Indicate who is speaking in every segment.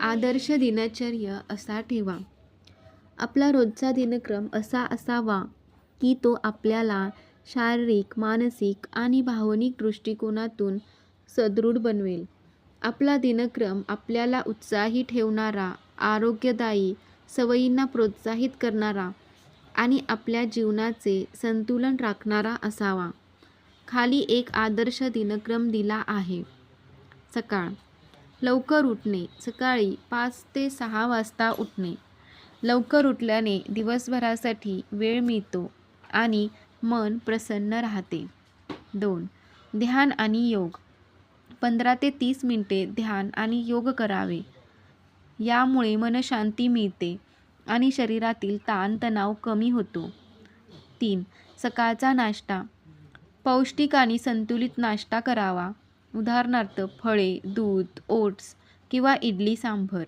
Speaker 1: आदर्श दिनचर्य असा ठेवा. आपला रोजचा दिनक्रम असा असावा की तो आपल्याला शारीरिक मानसिक आणि भावनिक दृष्टिकोनातून सदृढ बनवेल. आपला दिनक्रम आपल्याला उत्साही ठेवणारा आरोग्यदायी सवयींना प्रोत्साहित करणारा आणि आपल्या जीवनाचे संतुलन राखणारा असावा. खाली एक आदर्श दिनक्रम दिला आहे. सकाळ लवकर उठणे सकाळी पाच ते सहा वाजता उठणे. लवकर उठल्याने दिवसभरासाठी वेळ मिळतो आणि मन प्रसन्न राहते. दोन ध्यान आणि योग. पंधरा ते तीस मिनटे ध्यान आणि योग करावे. यामुळे मनशांती मिळते आणि शरीरातील ताणतणाव कमी होतो. तीन सकाळचा नाश्ता. पौष्टिक आणि संतुलित नाश्ता करावा. उदाहरणार्थ फळे दूध ओट्स किंवा इडली सांभर.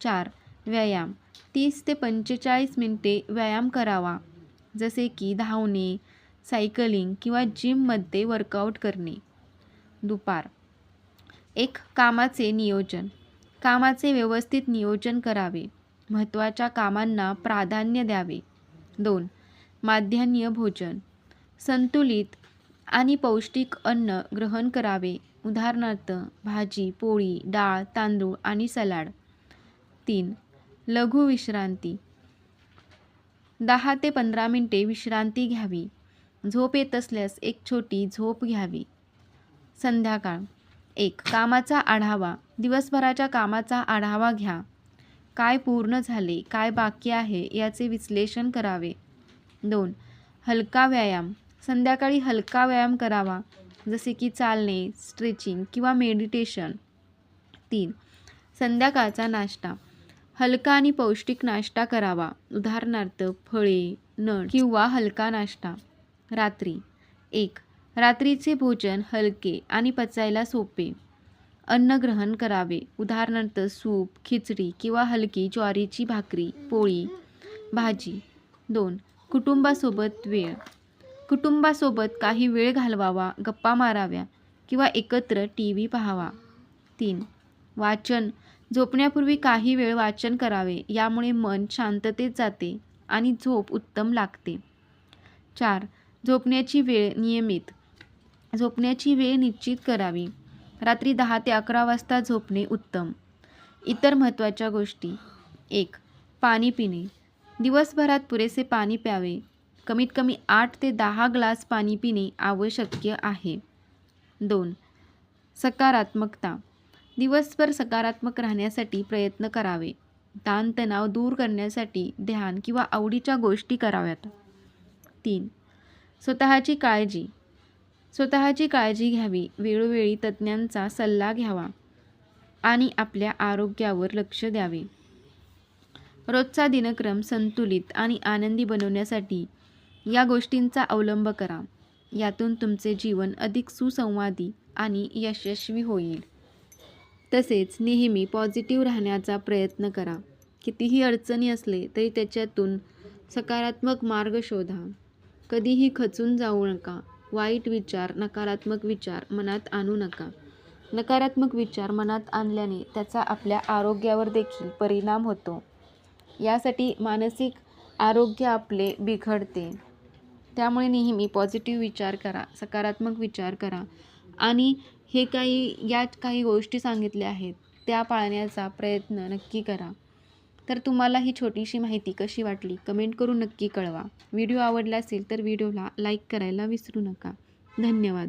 Speaker 1: चार व्यायाम. तीस ते पंचेचाळीस मिनटे व्यायाम करावा. जसे की धावणे सायकलिंग किंवा जिममध्ये वर्कआउट करणे. दुपार. एक कामाचे नियोजन. कामाचे व्यवस्थित नियोजन करावे. महत्त्वाच्या कामांना प्राधान्य द्यावे. दोन माध्यान्य भोजन. संतुलित आणि पौष्टिक अन्न ग्रहण करावे. उदाहरणार्थ भाजी पोळी डाळ तांदूळ आणि सलाड. तीन लघु विश्रांती. दहा ते पंधरा मिनटे विश्रांती घ्यावी. झोप येत असल्यास एक छोटी झोप घ्यावी. संध्याकाळ. एक कामाचा आढावा. दिवसभराच्या कामाचा आढावा घ्या. काय पूर्ण झाले काय बाकी आहे याचे विश्लेषण करावे. दोन हलका व्यायाम. संध्याकाळी हलका व्यायाम करावा. जसे की चालणे स्ट्रेचिंग किंवा मेडिटेशन. तीन संध्याकाळचा नाश्ता. हलका आणि पौष्टिक नाश्ता करावा. उदाहरणार्थ फळे नट किंवा हलका नाश्ता. रात्री. एक रात्रीचे भोजन हलके आणि पचायला सोपे. अन्न ग्रहण करावे. उदाहरणार्थ सूप खिचडी किंवा हलकी ज्वारीची भाकरी पोळी भाजी. दोन कुटुंबासोबत वेळ. कुटुंबासोबत काही वेळ घालवावा गप्पा माराव्या किंवा एकत्र टी व्ही पाहावा. तीन वाचन. झोपण्यापूर्वी काही वेळ वाचन करावे यामुळे मन शांततेत जाते आणि झोप उत्तम लागते. चार झोपण्याची वेळ नियमित. झोपण्याची वेळ निश्चित करावी. रात्री दहा ते अकरा वाजता झोपणे उत्तम. इतर महत्त्वाच्या गोष्टी. एक पाणी पिणे. दिवसभरात पुरेसे पाणी प्यावे. कमीत कमी आठ ते दहा ग्लास पाणी पिणे आवश्यक आहे. दोन सकारात्मकता. दिवसभर सकारात्मक राहण्यासाठी प्रयत्न करावे. ताणतणाव दूर करण्यासाठी ध्यान किंवा आवडीच्या गोष्टी कराव्यात. तीन स्वतःची काळजी. स्वतःची काळजी घ्यावी. वेळोवेळी तज्ज्ञांचा सल्ला घ्यावा आणि आपल्या आरोग्यावर लक्ष द्यावे. रोजचा दिनक्रम संतुलित आणि आनंदी बनवण्यासाठी या गोष्टींचा अवलंब करा. यातून तुमचे जीवन अधिक सुसंवादी आणि यशस्वी होईल. तसेच नेहमी पॉझिटिव्ह राहण्याचा प्रयत्न करा. कितीही अडचणी असले तरी त्याच्यातून सकारात्मक मार्ग शोधा. कधीही खचून जाऊ नका. वाईट विचार नकारात्मक विचार मनात आणू नका. नकारात्मक विचार मनात आणल्याने त्याचा आपल्या आरोग्यावर देखील परिणाम होतो. यासाठी मानसिक आरोग्य आपले बिघडते. त्यामुळे नेहमी पॉझिटिव्ह विचार करा सकारात्मक विचार करा. आणि हे काही यात काही गोष्टी सांगितल्या आहेत त्या पाळण्याचा प्रयत्न नक्की करा. तर तुम्हाला ही छोटीशी माहिती कशी वाटली कमेंट करून नक्की कळवा. व्हिडिओ आवडला असेल तर व्हिडिओला लाईक करायला विसरू नका. धन्यवाद.